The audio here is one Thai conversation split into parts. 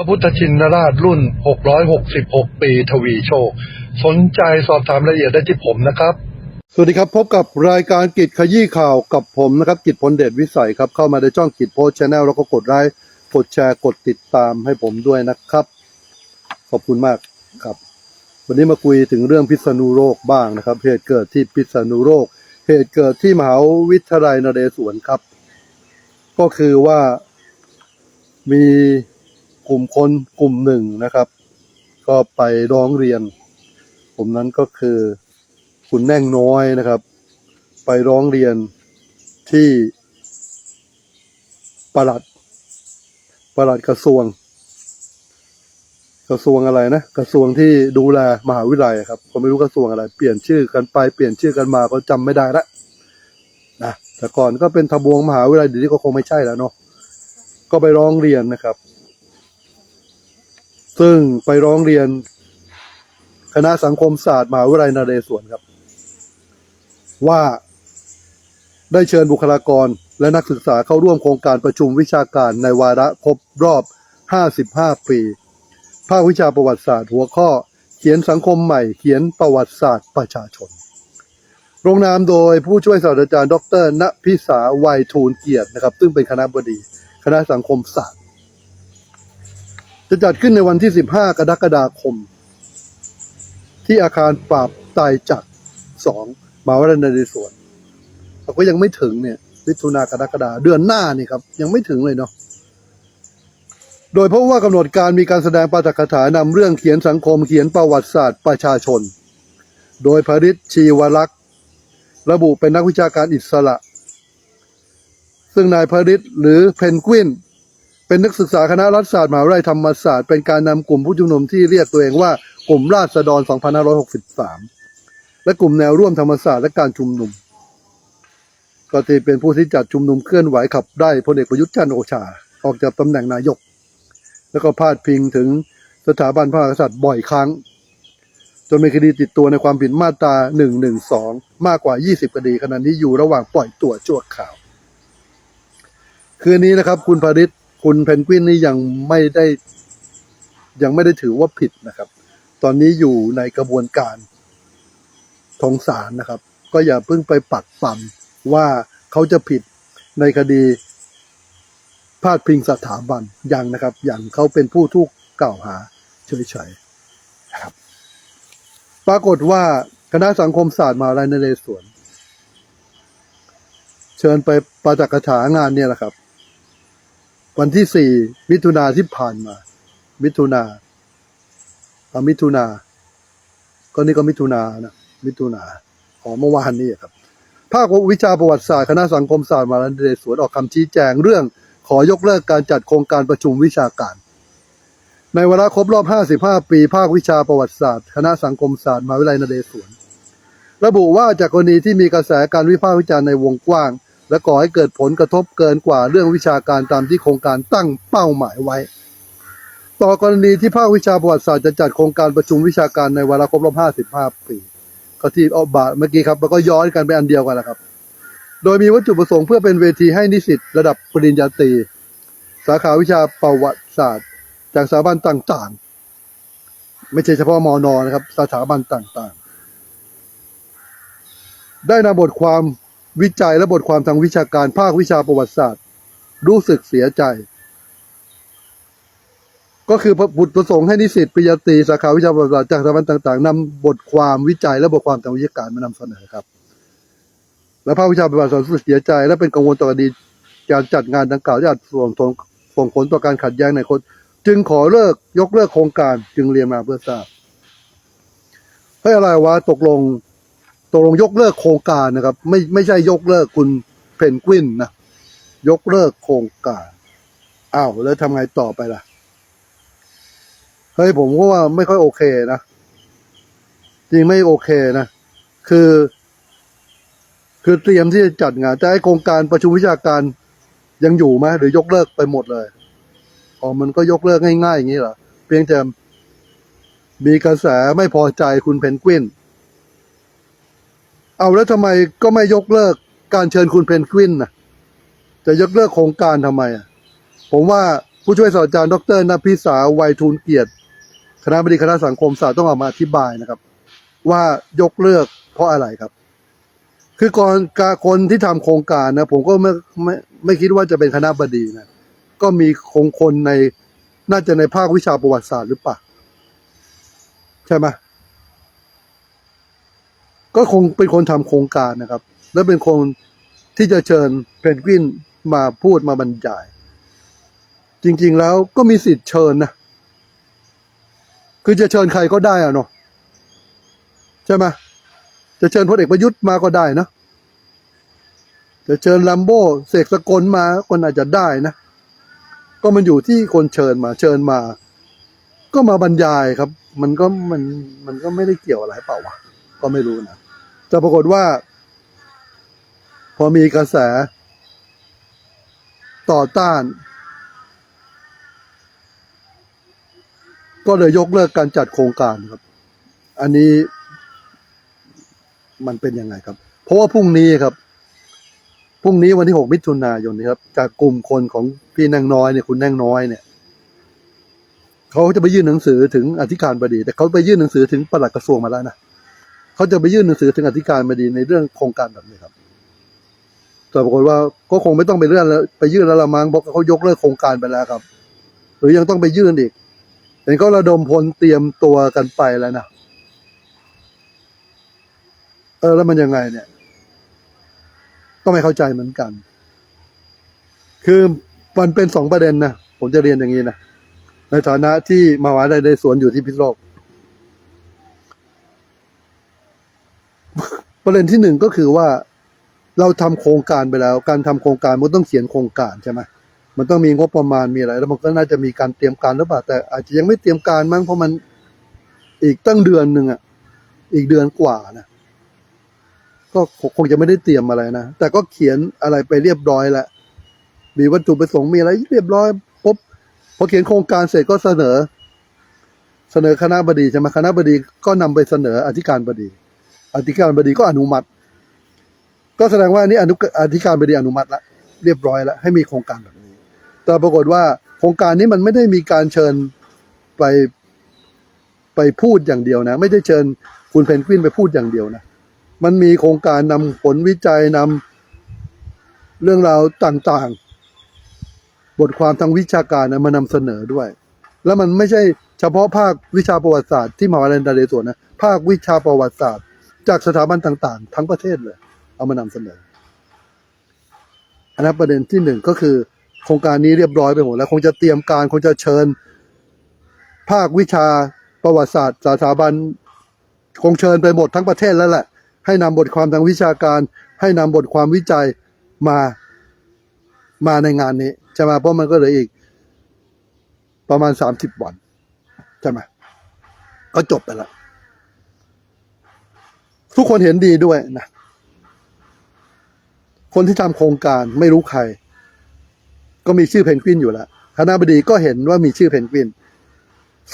พระพุทธชินราชรุ่น 666 ปีทวีโชค สนใจสอบถามรายละเอียดได้ที่ผมนะครับ สวัสดีครับ พบกับรายการกิจขยี้ข่าวกับผมนะครับ กิจพลเดชวิสัยครับ เข้ามาในช่องกิจโพสชแนลแล้วก็กดไลค์กดแชร์กดติดตามให้ผมด้วยนะครับ ขอบคุณมากครับ วันนี้มาคุยถึงเรื่องพิษณุโลกบ้างนะครับ เหตุเกิดที่พิษณุโลก เหตุเกิดที่มหาวิทยาลัยนเรศวรครับ ก็คือว่ามี กลุ่มคนกลุ่มหนึ่งนะครับ ก็ไปร้องเรียนกลุ่มนั้นก็คือคุณแน่งน้อยนะครับ ไปร้องเรียนที่ประหลัดประหลัดกระทรวง กระทรวงอะไรนะกระทรวงที่ดูแลมหาวิทยาลัยครับก็ไม่รู้กระทรวงอะไร เปลี่ยนชื่อกันไปเปลี่ยนชื่อกันมาก็จำไม่ได้ละนะแต่ก่อนก็เป็นทบวงมหาวิทยาลัยเดี๋ยวนี้ก็คงไม่ใช่แล้วเนาะก็ไปร้องเรียนนะครับ ซึ่งไปร้องเรียนคณะสังคมศาสตร์มหาวิทยาลัยนเรศวรครับ ว่าได้เชิญบุคลากรและนักศึกษาเข้าร่วมโครงการประชุมวิชาการในวาระครบรอบ 55 ปี ภาควิชาประวัติศาสตร์หัวข้อ เขียนสังคมใหม่เขียนประวัติศาสตร์ประชาชนลงนามโดยผู้ช่วยศาสตราจารย์ ดรณพิสาวัยทูลเกียรตินะครับ ซึ่งเป็นคณะบดี คณะสังคมศาสตร์ จะจัดขึ้นในวันที่ 15 กรกฎาคม ที่อาคารปราบไตรจักรสองมหาวิทยาลัยนเรศวรเราก็ยังไม่ถึงเนี่ยมิถุนากรกฎาเดือนหน้านี่ครับ ยังไม่ถึงเลยเนาะโดยเพราะว่ากำหนดการมีการแสดงปาฐกถานำเรื่องเขียนสังคมเขียนประวัติศาสตร์ประชาชน โดยพริชชีวลักษ์ระบุเป็นนักวิชาการอิสระ ซึ่งนายพริชหรือเพนกวิน เป็นนักศึกษาคณะรัฐศาสตร์มหาวิทยาลัยธรรมศาสตร์ เป็นการนำกลุ่มผู้ชุมนุมที่เรียกตัวเองว่ากลุ่มราษฎร 2563 และกลุ่มแนวร่วมธรรมศาสตร์และการชุมนุม ก็ที่เป็นผู้ที่จัดชุมนุมเคลื่อนไหวขับได้พลเอกประยุทธ์จันทร์โอชา ออกจากตำแหน่งนายก แล้วก็พาดพิงถึงสถาบันพระมหากษัตริย์บ่อยครั้งจนมีคดีติดตัวในความผิดมาตรา 112 มากกว่า 20 คดีขณะนี้อยู่ระหว่างปล่อยตัวชั่วข่าว คืนนี้นะครับ คุณพาริศ คุณเพนกวินนี่ยังไม่ได้ ยังไม่ได้ถือว่าผิดนะครับ ตอนนี้อยู่ในกระบวนการของศาลนะครับ ก็อย่าเพิ่งไปปักปั๊มว่าเขาจะผิดในคดีพาดพิงสถาบันยังนะครับ อย่างเขาเป็นผู้ถูกกล่าวหาเฉยๆนะครับ ปรากฏว่าคณะสังคมศาสตร์มหาวิทยาลัยนเรศวรเชิญไปประจักษ์ถางานเนี่ยแหละครับ วันที่สี่มิถุนาที่ผ่านมา มิถุนาเอามิถุนา ก็นี่ก็มิถุนานะมิถุนาขอ๋อเมื่อวานนี้ครับ ภาควิชาประวัติศาสตร์คณะสังคมศาสตร์มหาวิทยาลัยนเรศวรออกคำชี้แจงเรื่องขอยกเลิกการจัดโครงการประชุมวิชาการ ในวาระครบรอบ 55 ปี ภาควิชาประวัติศาสตร์ คณะสังคมศาสตร์มหาวิทยาลัยนเรศวรระบุว่าจากกรณีที่มีกระแสการวิพากษ์วิจารณ์ในวงกว้าง และก่อให้เกิดผลกระทบเกินกว่าเรื่องวิชาการตามที่โครงการตั้งเป้าหมายไว้ ต่อกรณีที่ภาควิชาประวัติศาสตร์จะจัดโครงการประชุมวิชาการในวาระครบรอบ 55 ปี ก็ที่เอาบาเมื่อกี้ครับแล้วก็ย้อนกันไปอันเดียวกันแหละครับ โดยมีวัตถุประสงค์เพื่อเป็นเวทีให้นิสิตระดับปริญญาตรีสาขาวิชาประวัติศาสตร์ จากสถาบันต่างๆ ไม่ใช่เฉพาะมอนอนะครับ สถาบันต่างๆ ได้นำบทความ วิจัยและบทความทางวิชาการภาควิชาประวัติศาสตร์ รู้สึกเสียใจ ก็คือบุตรประสงค์ให้นิสิตปริญญาตรีสาขาวิชาประวัติศาสตร์จากสถาบันต่างๆนำบทความวิจัยและบทความทางวิชาการมานำเสนอครับ และภาควิชาประวัติศาสตร์รู้สึกเสียใจ และเป็นกังวลต่อคดีการจัดงานดังกล่าวที่อาจส่งผลส่งผลต่อการขัดแย้งในคน จึงขอเลิกยกเลิกโครงการจึงเรียนมาเพื่อทราบเฮ้ยอะไรวะตกลง ตกลงยกเลิกโครงการนะครับ ไม่ไม่ใช่ยกเลิกคุณเพนกวินนะยกเลิกโครงการอ้าวแล้วทำไงต่อไปล่ะเฮ้ยผมก็ว่าไม่ค่อยโอเคนะจริงไม่โอเคนะคือ คือเตรียมที่จะจัดงานแต่ไอโครงการประชุมวิชาการยังอยู่ไหมหรือยกเลิกไปหมดเลยอ๋อมันก็ยกเลิกง่ายๆอย่างนี้เหรอเพียงแต่มีกระแสไม่พอใจคุณเพนกวิน เอาแล้วทำไมก็ไม่ยกเลิกการเชิญคุณเพนกวินนะจะยกเลิกโครงการทำไมอะผมว่าผู้ช่วยศาสตราจารย์ดรนภิษาไวยทูลเกียรติคณะบดีคณะสังคมศาสตร์ต้องออกมาอธิบายนะครับ ว่ายกเลิกเพราะอะไรครับ คือก่อนการคนที่ทำโครงการนะ ผมก็ไม่ไม่ไม่คิดว่าจะเป็นคณะบดีนะก็มีคงคนในน่าจะในภาควิชาประวัติศาสตร์หรือเปล่าใช่ไหม ก็คงเป็นคนทำโครงการนะครับ และเป็นคนที่จะเชิญเพนกวินมาพูดมาบรรยาย จริงๆแล้วก็มีสิทธิ์เชิญนะคือจะเชิญใครก็ได้อะเนาะใช่ไหมจะเชิญพลเอกประยุทธ์มาก็ได้นะจะเชิญลัมโบ้เสกสกลมาก็น่าจะได้นะ ก็มันอยู่ที่คนเชิญมา เชิญมา ก็มาบรรยายครับ มันก็มันมันก็ไม่ได้เกี่ยวอะไรเปล่าวะก็ไม่รู้นะ แต่ปรากฏว่า พอมีกระแส ต่อต้าน ก็เลยยกเลิกการจัดโครงการครับ อันนี้มันเป็นยังไงครับ เพราะว่าพรุ่งนี้ครับ พรุ่งนี้วันที่ 6 มิถุนายนนี้ครับ จากกลุ่มคนของพี่นางน้อยเนี่ยคุณนางน้อยเนี่ยเขาจะไปยื่นหนังสือถึงอธิการบดี แต่เขาไปยื่นหนังสือถึงปลัดกระทรวงมาแล้วนะ เขาจะไปยื่นหนังสือถึงอธิการบดีในเรื่องโครงการแบบนี้ครับ แต่ปรากฏว่าก็คงไม่ต้องไปเลื่อนแล้วไปยื่นแล้วละมั้งเพราะเขายกเลิกโครงการไปแล้วครับ หรือยังต้องไปยื่นอีกเห็นเขาระดมพลเตรียมตัวกันไปแล้วนะเออแล้วมันยังไงเนี่ย ก็ไม่เข้าใจเหมือนกัน คือมันเป็นสองประเด็นนะ ผมจะเรียนอย่างนี้นะ ในฐานะที่มหาวิทยาลัยในสวนอยู่ที่พิษณุโลก ประเด็นที่หนึ่งก็คือว่าเราทำโครงการไปแล้ว การทำโครงการมันต้องเขียนโครงการใช่ไหมมันต้องมีงบประมาณมีอะไร แล้วมันก็น่าจะมีการเตรียมการหรือเปล่าแต่อาจจะยังไม่เตรียมการมั้งเพราะมันอีกตั้งเดือนหนึ่งอะ อีกเดือนกว่านะก็คงจะไม่ได้เตรียมอะไรนะแต่ก็เขียนอะไรไปเรียบร้อยแล้วมีวัตถุประสงค์มีอะไรเรียบร้อยปุ๊บพอเขียนโครงการเสร็จก็เสนอ เสนอคณะบดีใช่ไหมคณะบดีก็นำไปเสนออธิการบดี อธิการบดีก็อนุมัติ ก็แสดงว่าอันนี้อนุอธิการบดีอนุมัติละเรียบร้อยแล้วให้มีโครงการแบบนี้ แต่ปรากฏว่าโครงการนี้มันไม่ได้มีการเชิญไปไปพูดอย่างเดียวนะ ไม่ได้เชิญคุณเพนกวินไปพูดอย่างเดียวนะ มันมีโครงการนำผลวิจัยนำเรื่องราวต่างๆ บทความทางวิชาการนะมานำเสนอด้วย แล้วมันไม่ใช่เฉพาะภาควิชาประวัติศาสตร์ที่มหาวิทยาลัยนเรศวรนะ ภาควิชาประวัติศาสตร์ จากสถาบันต่างๆ ทั้งประเทศเลย เอามานำเสนออันนั้นประเด็นที่หนึ่งก็คือ โครงการนี้เรียบร้อยไปหมดแล้วคงจะเตรียมการคงจะเชิญ ภาควิชาประวัติศาสตร์สถาบันคงเชิญไปหมดทั้งประเทศแล้วแหละ ให้นำบทความทางวิชาการ ให้นำบทความวิจัยมามาในงานนี้ใช่ไหมเพราะมันก็เหลืออีก ประมาณสามสิบวันใช่ไหมก็จบไปแล้ว ทุกคนเห็นดีด้วยนะ คนที่ทำโครงการไม่รู้ใคร ก็มีชื่อเพนกวินอยู่แล้วคณะบดีก็เห็นว่ามีชื่อเพนกวิน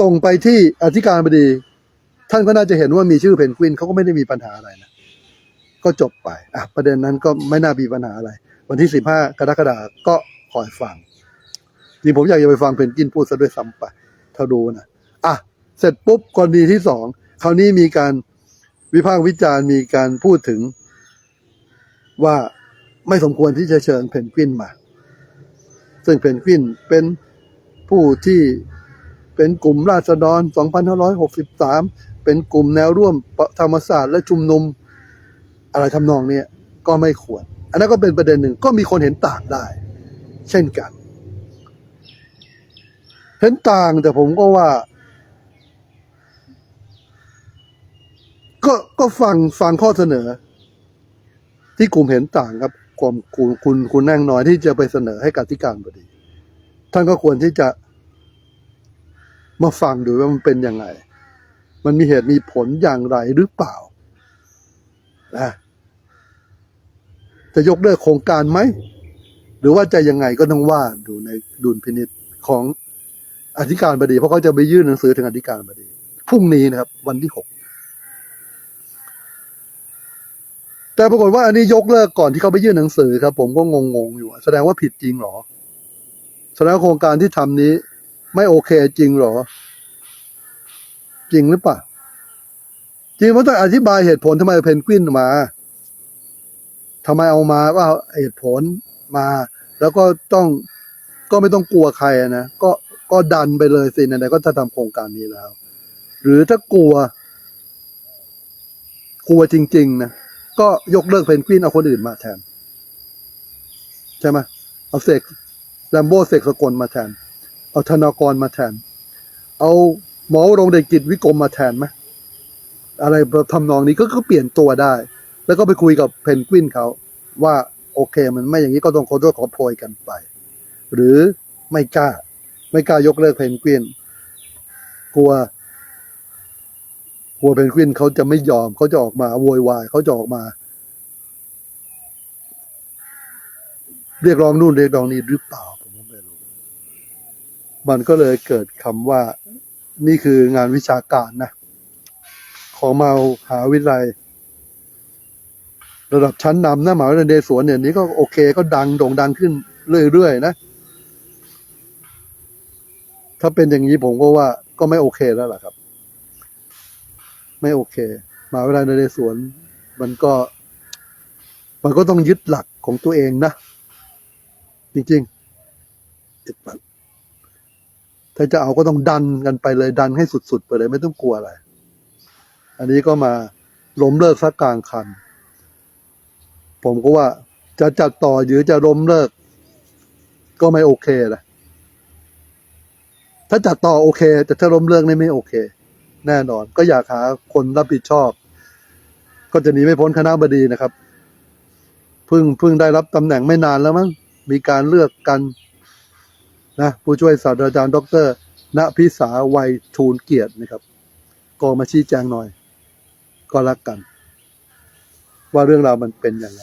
ส่งไปที่อธิการบดี ท่านก็น่าจะเห็นว่ามีชื่อเพนกวินเขาก็ไม่ได้มีปัญหาอะไรนะ ก็จบไป อะ ประเด็นนั้นก็ไม่น่ามีปัญหาอะไร วันที่สิบห้ากรกฎาก็คอยฟังจริงผมอยากจะไปฟังเพนกวินพูดซะด้วยซ้ำไป ถ้าดูนะ อะ เสร็จปุ๊บกรณีที่สองคราวนี้มีการ วิพากษ์วิจารณ์มีการพูดถึง ว่าไม่สมควรที่จะเชิญเพนกวินมา ซึ่งเพนกวินเป็นผู้ที่เป็นกลุ่มราษฎร 2563 เป็นกลุ่มแนวร่วมธรรมศาสตร์และชุมนุม อะไรทำนองนี้ก็ไม่ควร อันนั้นก็เป็นประเด็นหนึ่งก็มีคนเห็นต่างได้ เช่นกัน เห็นต่างแต่ผมก็ว่า ก็ก็ฟังฟังข้อเสนอ ที่กลุ่มเห็นต่างครับกลุ่มคุณคุณคุณนั่งน้อยที่จะไปเสนอให้กับที่การบดี ท่านก็ควรที่จะ มาฟังดูว่ามันเป็นยังไง มันมีเหตุมีผลอย่างไรหรือเปล่านะจะยกเลิกโครงการไหม หรือว่าจะยังไงก็ต้องว่าดูในดุลพินิษของอธิการบดี เพราะเขาจะไปยื่นหนังสือถึงอธิการบดีพรุ่งนี้นะครับ วันที่หก แต่ปรากฏว่าอันนี้ยกเลิกก่อนที่เขาไปยื่นหนังสือครับ ผมก็งงๆอยู่ แสดงว่าผิดจริงเหรอ แสดงโครงการที่ทำนี้ ไม่โอเคจริงเหรอ จริงหรือเปล่าจริงเพราะต้องอธิบายเหตุผลทำไมเพนกวินมาทำไมเอามาว่าเหตุผลมา แล้วก็ต้องก็ไม่ต้องกลัวใครนะก็ก็ดันไปเลยสิไหนๆก็จะทำโครงการนี้แล้ว หรือถ้ากลัว กลัวจริง ๆ นะ ก็ยกเลิกเพนกวินเอาคนอื่นมาแทน ใช่ไหมเอาเสกแลมโบ้เสกสกลมาแทน เอาธนากรมาแทน เอาหมอรงเดชกิจวิกรมมาแทนไหมอะไรทำนองนี้ก็ก็เปลี่ยนตัวได้ แล้วก็ไปคุยกับเพนกวินเขาว่าโอเคมันไม่อย่างนี้ก็ต้องขอโทษขอโพยกันไป หรือไม่กล้า ไม่กล้ายกเลิกเพนกวินกลัว กลัวเพนกวินเขาจะไม่ยอมเขาจะออกมาโวยวายเขาจะออกมา เรียกร้องนู่นเรียกร้องนี่หรือเปล่าผมไม่รู้มันก็เลยเกิดคำว่านี่คืองานวิชาการนะ ของมาหาวิทยาลัย ระดับชั้นนำนะหมหาวิทยาลัยนเรศวรเนี่ยนี้ก็โอเคก็ดังโด่งดังขึ้นเรื่อยๆนะ ถ้าเป็นอย่างนี้ผมก็ว่าก็ไม่โอเคแล้วล่ะครับ ไม่โอเคมหาวิทยาลัยนเรศวรมันก็ มันก็ต้องยึดหลักของตัวเองนะ จริงๆยึดหลักถ้าจะเอาก็ต้องดันกันไปเลยดันให้สุดๆไปเลยไม่ต้องกลัวอะไร อันนี้ก็มาล้มเลิกสักกลางคัน ผมก็ว่าจะจัดต่อหรือจะล้มเลิก ก็ไม่โอเคแหละถ้าจัดต่อโอเค แต่ถ้าล้มเลิกนี่ไม่โอเค แน่นอน ก็อยากหาคนรับผิดชอบ ก็จะหนีไม่พ้นคณะบดีนะครับเพิ่งเพิ่งได้รับตำแหน่งไม่นานแล้วมั้งมีการเลือกกันนะผู้ช่วยศาสตราจารย์ ดรณพิสาวัยทูลเกียรตินะครับ ก็มาชี้แจงหน่อย ก็รักกัน ว่าเรื่องราวมันเป็นยังไง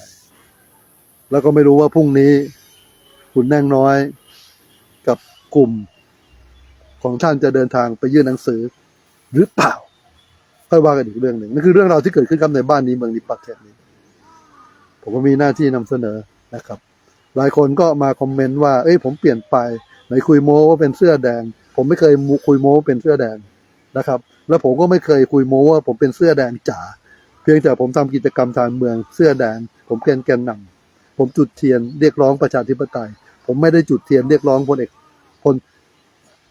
แล้วก็ไม่รู้ว่าพรุ่งนี้คุณแน่งน้อยกับกลุ่มของท่านจะเดินทางไปยื่นหนังสือ หรือเปล่าค่อยว่ากันอีกเรื่องหนึ่งนั่นคือเรื่องราวที่เกิดขึ้นครับในบ้านนี้เมืองนี้ประเทศนี้ ผมก็มีหน้าที่นำเสนอนะครับ หลายคนก็มาคอมเมนต์ว่า เอ้ยผมเปลี่ยนไปไหนคุยโม้ว่าเป็นเสื้อแดง ผมไม่เคยคุยโม้ว่าเป็นเสื้อแดงนะครับ แล้วผมก็ไม่เคยคุยโม้ว่าผมเป็นเสื้อแดงจ๋าเพียงแต่ผมทำกิจกรรมทางเมืองเสื้อแดง ผมเป็นแกนนำผมจุดเทียนเรียกร้องประชาธิปไตย ผมไม่ได้จุดเทียนเรียกร้องพลเอกพล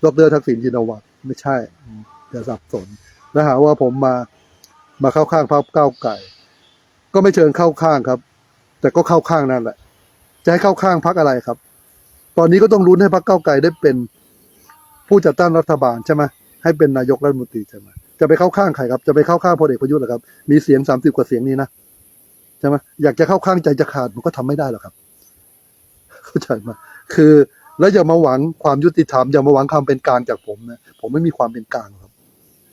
ดรทักษิณชินวัตรไม่ใช่ อย่าสับสนแล้วหาว่าผมมามาเข้าข้างพรรคก้าวไก่ ก็ไม่เชิงเข้าข้างครับ แต่ก็เข้าข้างนั่นแหละ จะให้เข้าข้างพรรคอะไรครับ ตอนนี้ก็ต้องรุ้นให้พรรคก้าวไก่ได้เป็นผู้จัดตั้งรัฐบาลใช่ไหมให้เป็นนายกรัฐมนตรีใช่ไหมจะไปเข้าข้างใครครับ จะไปเข้าข้างพลเอกประยุทธ์เหรอครับ มีเสียงสามสิบกว่าเสียงนี้นะใช่ไหมอยากจะเข้าข้างใจจะขาดมันก็ทำไม่ได้หรอกครับ เข้าใจไหมคือแล้วอย่ามาหวังความยุติธรรมอย่ามาหวังความเป็นกลางจากผมนะผมไม่มีความเป็นกลางหรอกครับ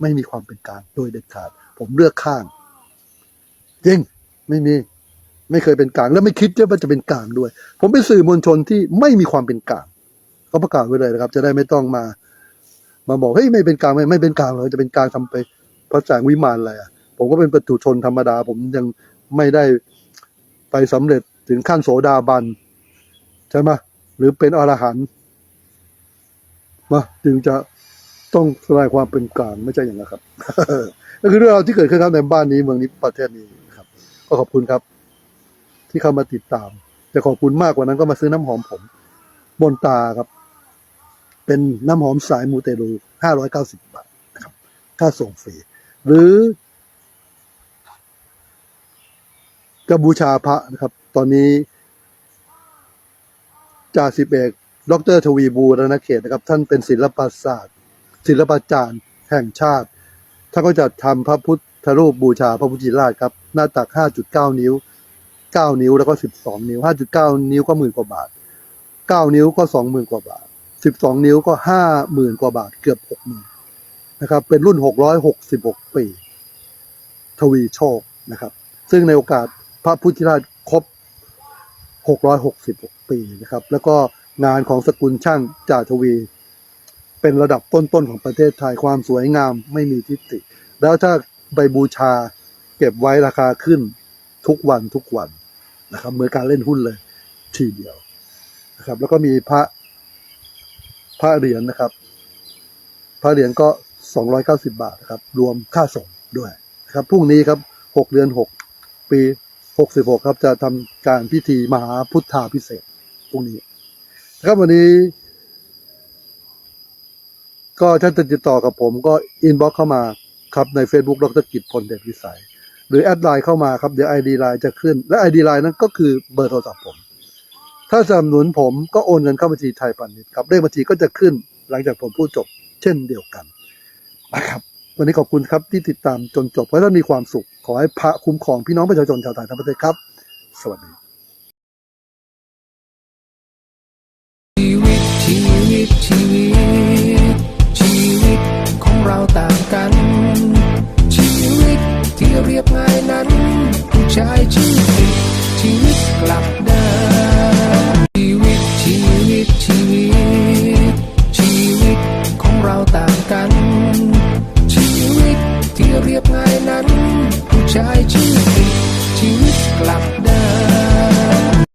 ไม่มีความเป็นกลางโดยเด็ดขาด ผมเลือกข้างจริงไม่มีไม่เคยเป็นกลาง และไม่คิดว่าจะเป็นกลางด้วย ผมเป็นสื่อมวลชนที่ไม่มีความเป็นกลางเขาประกาศไว้เลยนะครับ จะได้ไม่ต้องมา มาบอกเฮ้ยไม่เป็นกลางไม่ไม่เป็นกลางเลยจะเป็นกลางทำไปพระแสงวิมานอะไรอะผมก็เป็นประตูชนธรรมดา ผมยังไม่ได้ไปสำเร็จถึงขั้นโสดาบันใช่ไหมหรือเป็นอรหันต์มาจึงจะ ต้องแสดงความเป็นกลางไม่ใช่อย่างนั้นครับนั่นคือเรื่องราวที่เกิดขึ้นครับในบ้านนี้เมืองนี้ประเทศนี้ครับ ก็ขอบคุณครับ ที่เข้ามาติดตาม แต่ขอบคุณมากกว่านั้นก็มาซื้อน้ำหอมผม บนตาครับ เป็นน้ำหอมสายมูเตลูห้าร้อยเก้าสิบบาทนะครับ ค่าส่งฟรี หรือจะบูชาพระนะครับ ตอนนี้จ่าสิบเอกดรทวีบูรณเขตนะครับ ท่านเป็นศิลปศาสตร์ ศิลปาจารย์แห่งชาติ ท่านก็จะทำพระพุทธรูปบูชาพระพุทธราชครับ หน้าตัก 5.9 นิ้ว 9 นิ้วแล้วก็ 12 นิ้ว 5.9 นิ้วก็หมื่นกว่าบาท 9 นิ้วก็ 20,000 กว่าบาท 12 นิ้วก็ 50,000 กว่าบาท เกือบ 60,000นะครับ เป็นรุ่น 666 ปี ทวีโชคนะครับ ซึ่งในโอกาสพระพุทธราชครบ 666 ปีนะครับ แล้วก็งานของสกุลช่างจ่าทวี เป็นระดับต้นๆของประเทศไทยความสวยงามไม่มีทิฏฐิแล้วถ้าใบบูชาเก็บไว้ราคาขึ้นทุกวันทุกวันนะครับเหมือนการเล่นหุ้นเลยทีเดียวนะครับ แล้วก็มีพระพระเหรียญนะครับ พระเหรียญก็สองร้อยเก้าสิบาทนะครับ รวมค่าส่งด้วยนะครับพรุ่งนี้ครับหกเดือนหกปีหกสิบหกครับจะทำการพิธีมหาพุทธาพิเศษพรุ่งนี้นะครับวันนี้ ก็ท่านจะติดต่อกับผมก็อินบ็อกเข้ามาครับใน Facebook ดรกิจพลเดชวิสัย หรือแอดไลน์เข้ามาครับ เดี๋ยว ID ไลน์จะขึ้น และ ID ไลน์นั้นก็คือเบอร์โทรศัพท์ผม ถ้าสนับสนุนผมก็โอนเงินเข้าบัญชีไทยพาณิชย์ครับเลขบัญชีก็จะขึ้นหลังจากผมพูดจบ เช่นเดียวกันนะครับ วันนี้ขอบคุณครับที่ติดตามจนจบขอให้ท่านมีความสุข ขอให้พระคุ้มครองพี่น้องประชาชนชาวไทยทั้งประเทศครับ สวัสดี